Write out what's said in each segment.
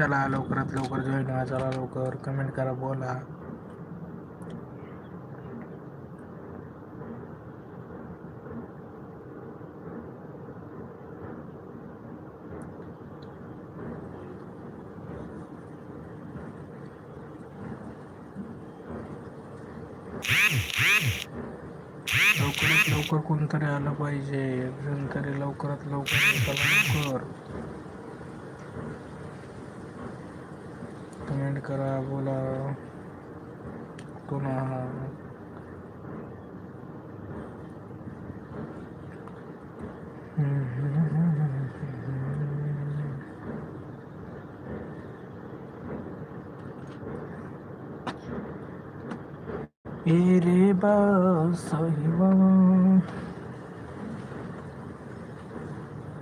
चला लवकरात लवकर जॉईन व्हा चला लवकर कमेंट करा बोला. लवकरात लवकर कोणतरी आलं पाहिजे. जण तरी लवकरात लवकर चला लवकर कमेंट करा बोला. कुठून आहात? ए रे बा साई बाबा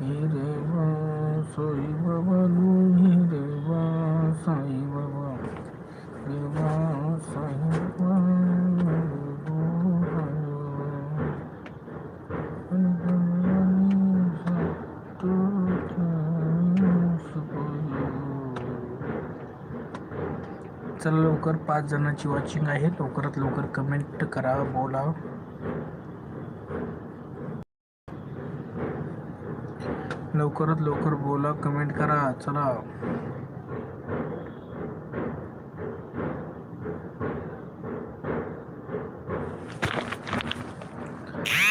ए रे बा बाबा तू हे रे बा साई बाबा रे बा साई बाबा चला लवकर पाच जणांची वॉचिंग आहे. लवकरात लवकर कमेंट करा बोला. लवकरात लवकर बोला कमेंट करा चला.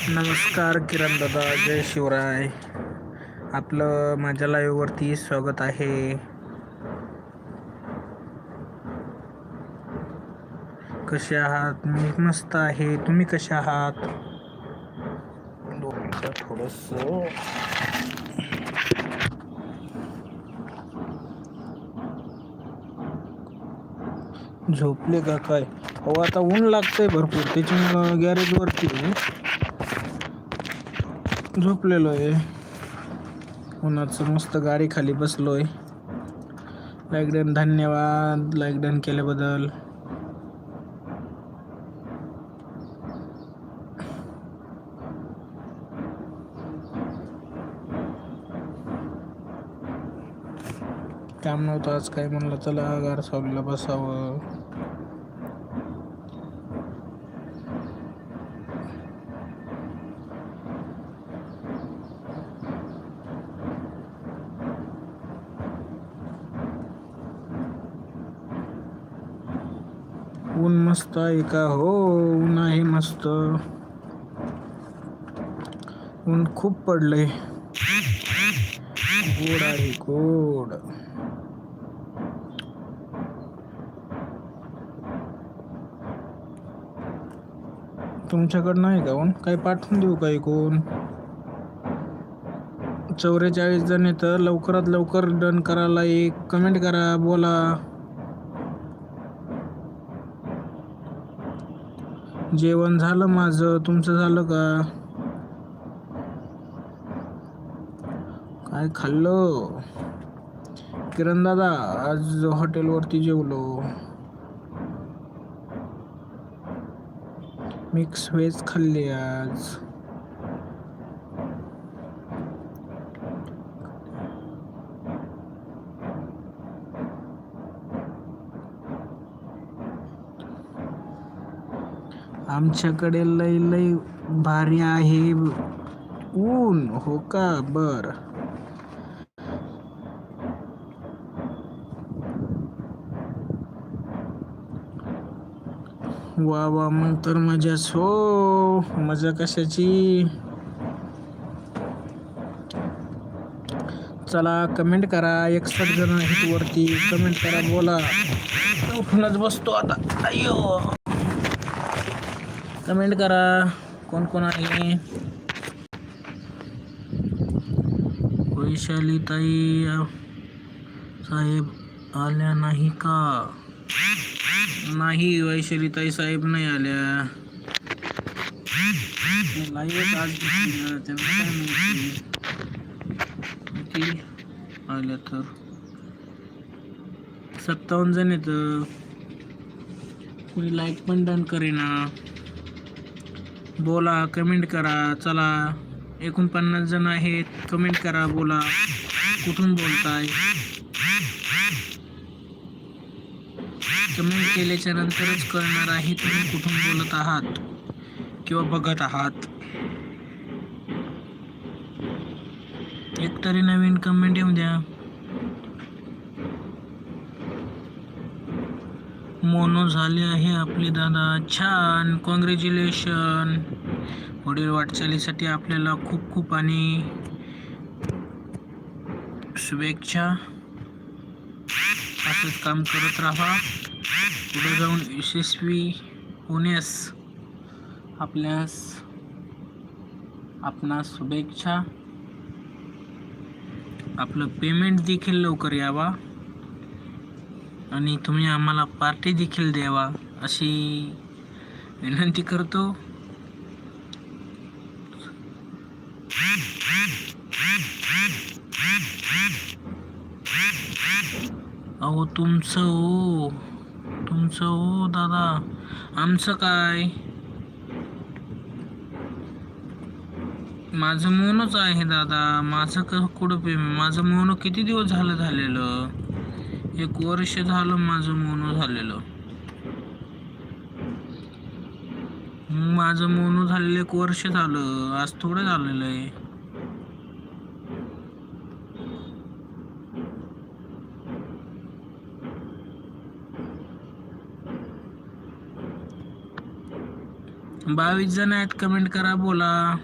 नमस्कार किरण दादा. जय शिवराय. आपलं माझ्या लाईव्हवरती स्वागत आहे. कसे आहात? मी मस्त आहे. तुम्ही कसे आहात? थोडस. झोपले का काय? हो आता ऊन लागतंय भरपूर. त्याच्यामुळं गॅरेजवरती झोपलेलो आहे उन्हाचं मस्त गाडी खाली बसलोय. लाईक डन धन्यवाद. लाईक डन केल्याबद्दल. काम नव्हतं आज काय म्हणलं चला गार सावलीला बसावं. ऊन मस्त आहे का? हो ऊन आहे मस्त. ऊन खूप पडलंय. गोड आहे गोड. तुमच्याकडं नाही का कोण? काही पाठवून देऊ का कोण चौवेचाळीस जण येतं लवकरात लवकर डन करायला एक कमेंट करा बोला. जेवण झालं माझं तुमचं झालं का? काय खाल्लं? किरण दादा आज हॉटेलवरती जेवलो. मिक्स व्हेज खाल्ली आज. आमच्याकडे लय लय भारी आहे ऊन. हो का? बरं. वा वा मग तर मजाच हो मजा कशाची? चला कमेंट करा. एकसठ जण आहेत वरती कमेंट करा बोला. उठूनच बसतो आता. अयो कमेंट करा. कोण कोण आहे? वैशाली ताई साहेब आल्या नाही का? नाही वैशालीताई साहेब नाही आल्या. लाईव्ह आज दिसली त्यांना काय माहिती? किती आल्या तर. सत्तावन्न जण येत कुणी लाईक पण डन करेना. बोला कमेंट करा. चला एकोणपन्नास जण आहेत. कमेंट करा बोला. कुठून बोलताय? कमेंट केल्याच्या नंतरच कळणार आहे तुम्ही कुठून बोलत आहात किंवा बघत आहात. एक तरी नवीन कमेंट येऊ द्या. मोनो झाले आहे आपले दादा. छान कॉंग्रॅच्युलेशन पुढील वाटचालीसाठी आपल्याला खूप खूप आणि शुभेच्छा. असंच काम करत राहा. पुढे जाऊन यशस्वी होण्यास आपल्यास आपणास शुभेच्छा. आपलं पेमेंट देखील लवकर यावा. आणि तुम्ही आम्हाला पार्टी देखील द्यावा अशी विनंती करतो. अहो तुमचं हो. तुमचं हो दादा. आमचं काय? माझं मोनच आहे दादा. माझं क कुठं पे माझं मोनो किती दिवस झालं झालेलं? एक वर्ष झालं माझं मोनो झालेलं. माझं मोनो झालेलं एक वर्ष झालं. आज थोडं झालेलं आहे. बावीस जण आहेत कमेंट करा बोला.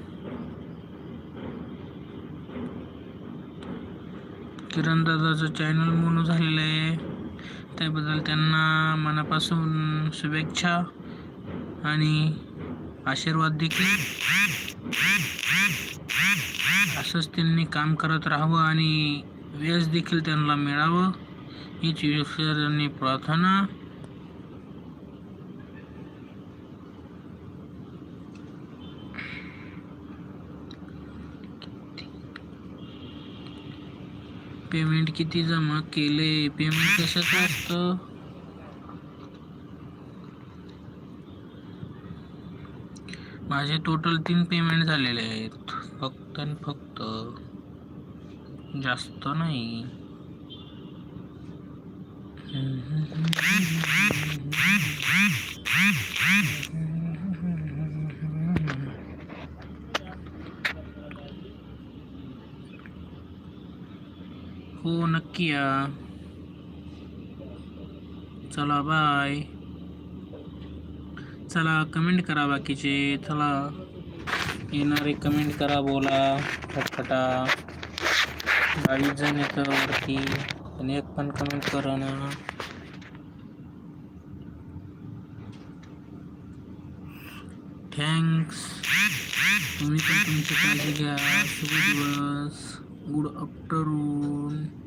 किरण दादाचं चॅनल मोनो झालेलं आहे. त्याबद्दल त्यांना मनापासून शुभेच्छा आणि आशीर्वाद देखील. असंच त्यांनी काम करत राहावं आणि यश देखील त्यांना मिळावं. हीच ईश्वरांनी प्रार्थना. पेमेंट किती जमा केले पेमेंट कसं असतं? माझे टोटल तीन पेमेंट झालेले आहेत. फक्त आणि फक्त जास्त नाही. किया चला बाय चला कमेंट करा बाकीचे. चला. येणारे कमेंट करा बोला. फटफटा. बावीस जण येतं वरती. आणि एक पण कमेंट करा ना. थँक्स तुम्ही पण तुमची काळजी घ्या. शुभ दिवस. गुड आफ्टरनून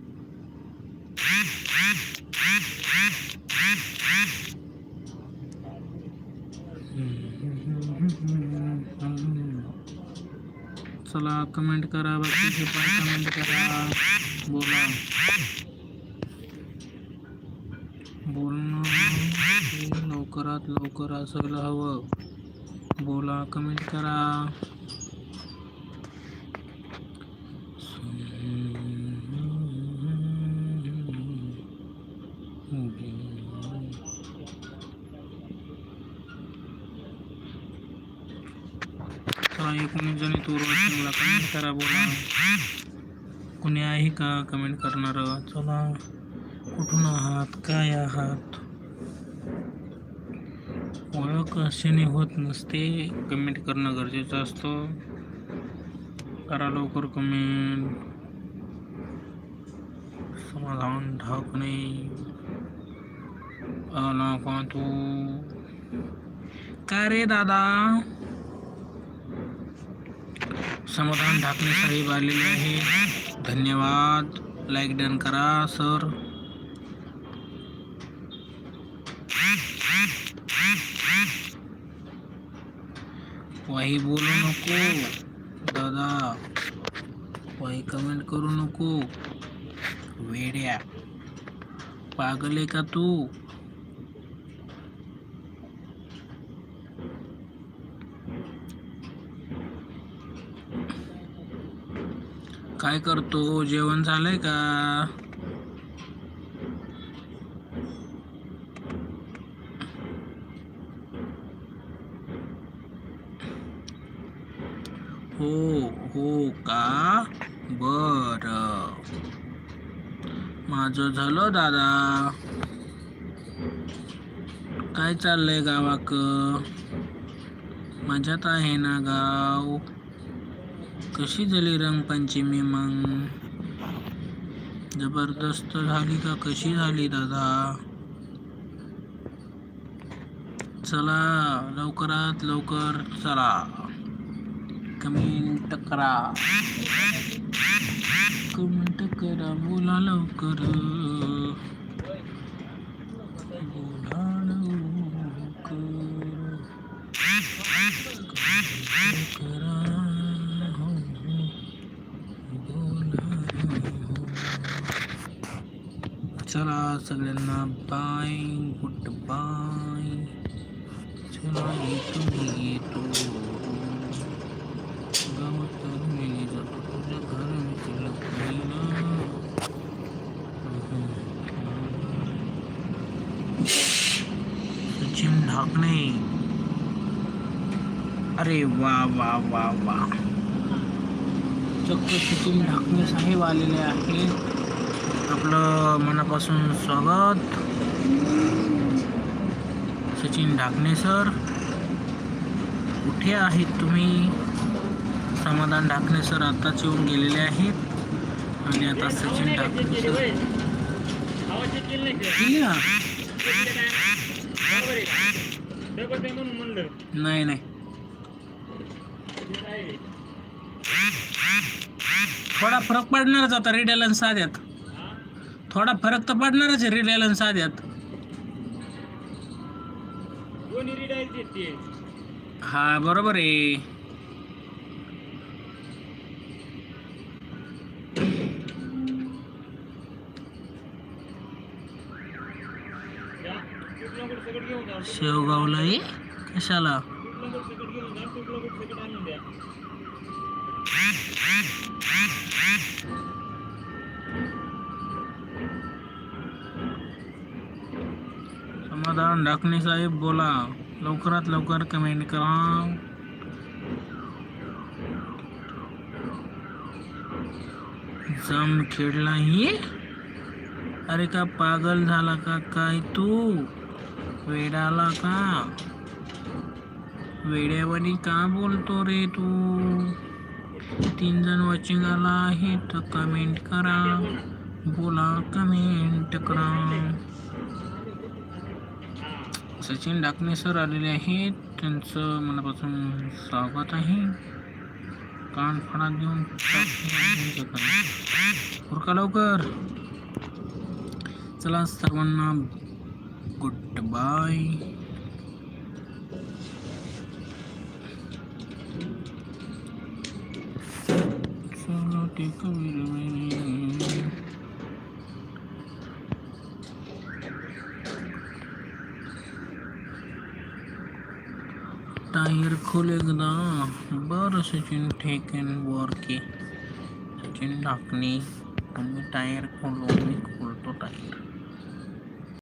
चला कमेंट करा बाकीचे पण कमेंट करा बोला. बोलणं म्हणजे लवकरात लवकर असायला हवं. बोला कमेंट करा. एकोणीस जणी तूर वाचिंगला कमेंट करा बोला। आहे का कमेंट करणार चला कुठून आहात काय आहात ओळख अशाने होत नसते कमेंट करणं गरजेचं असतं करा लवकर कमेंट समाधान ढाकणे आला का तू। काय रे दादा? समाधान ढाकणे साहेब आलेले धन्यवाद. लाईक डन करा सर वही बोलू नको, दादा. वही कमेंट करू नको. वेड्या. पागल आहे का तू? काय करतो? जेवण झालंय का? हो हो का? बर. माझं झालं दादा. काय चाललंय गावाक? माझ्यात आहे ना गाव? कशी झाली रंगपंचमी मग? जबरदस्त झाली का? कशी झाली दादा? चला लवकरात लवकर चला. कमेंट करा. कमेंट करा बोला लवकर. बोला लवकर सगळ्यांना बाय गुड बाय चला मी येतो गावात मी जातो तुझ्या घर सचिन ढाकणे अरे वा वा वा वा चक्क सचिन ढाकणे साहेब आलेले आहेत आपलं मनापासून स्वागत. सचिन ढाकणे सर. कुठे आहेत तुम्ही? समाधान ढाकणे सर आताच येऊन गेलेले आहेत. आणि आता सचिन ढाकणे सर. नाही नाही. थोडा फरक पडणारच आता. रेड्याला साध्यात. थोडा फरक तर पडणारच आहे रिडेल आणि साध्यात हा बरोबर आहे. शेवगावला कशाला? समाधान ढाकणे साहेब बोला लवकरात लवकर कमेंट करा जाम खेळलाही अरे का पागल झाला का काय तू? वेडाला का? वेड्यावानी का बोलतो रे तू? तीन जण वॉचिंग आला आहे तर कमेंट करा, बोला कमेंट करा. सचिन डाकणे सर आलेले आहेत. त्यांचं मनापासून स्वागत आहे. कान फडा देऊन उरका लवकर. चला सर्वांना गुड बाय चला टेक टायर खोल एकदा बरं सचिन ठेकेन वर की सचिन ढाकणे तुम्ही टायर खोलो मी खोलतो टायर.